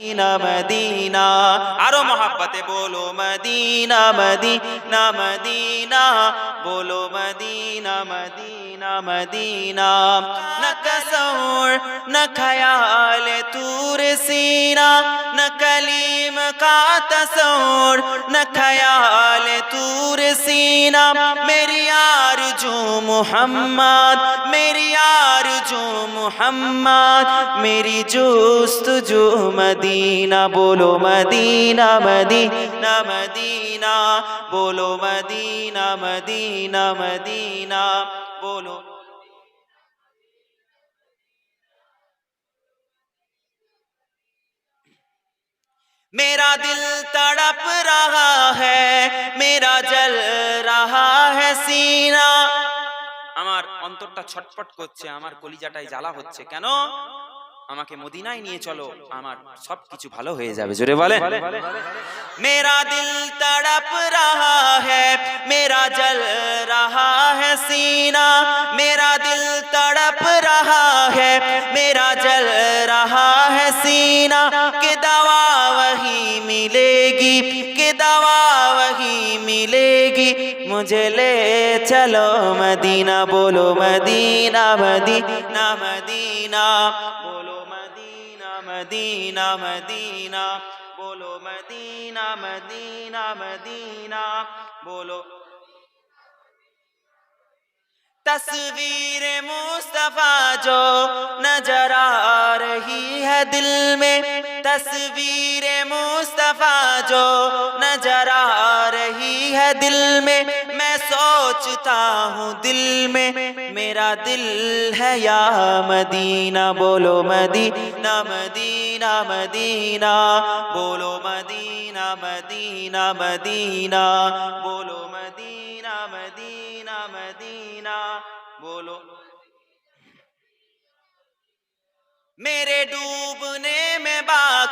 مدینہ مدینہ آرو محبت بولو مدینہ مدینہ مدینہ بولو مدینہ مدینہ مدینہ نہ تصور نہ خیال تور سینہ نہ کلیم کا تصور نہ خیال تور سینہ میری آ آرزو محمد، میری آرزو محمد، میری جوست جو مدینہ، بولو مدینہ مدینہ مدینہ، بولو مدینہ مدینہ مدینہ، بولو میرا دل تڑپ رہا ہے، میرا جل رہا ہے، سینہ আমার অন্তরটা ছটপট করছে, আমার কলিজাটায় জ্বালা হচ্ছে। কেন? আমাকে মদিনায় নিয়ে চলো, আমার সব কিছু ভালো হয়ে যাবে। জোরে বলে। মেরা দিল তড়প রাহা হ্যাঁ মেরা জল রাহা হ্যাঁ সিনা। মেরা দিল তড়প রাহা হ্যাঁ মেরা জল রাহা হ্যাঁ সিনা। ملے گی کہ دوا وہی ملے گی مجھے لے چلو مدینہ بولو مدینہ مدینہ مدینہ بولو مدینہ مدینہ مدینہ بولو مدینہ مدینہ مدینہ بولو تصویر مصطفیٰ جو نظر آ رہی ہے دل میں تصویر مصطفیٰ جو نظر آ رہی ہے دل میں میں سوچتا ہوں دل میں، میرا دل ہے یا مدینہ، بولو مدینہ مدینہ مدینہ، بولو مدینہ مدینہ مدینہ، بولو مدینہ مدینہ مدینہ، بولو۔ میرے ڈوبنے میں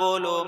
বোলো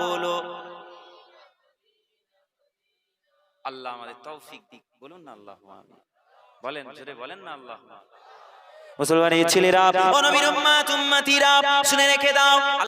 বোলো আল্লাহ আমাদের তৌফিক দিক। বলুন না আল্লাহ বলেন জোরে বলেন না আল্লাহ মুসলমানের ছেলেরা শুনে রেখে দাও।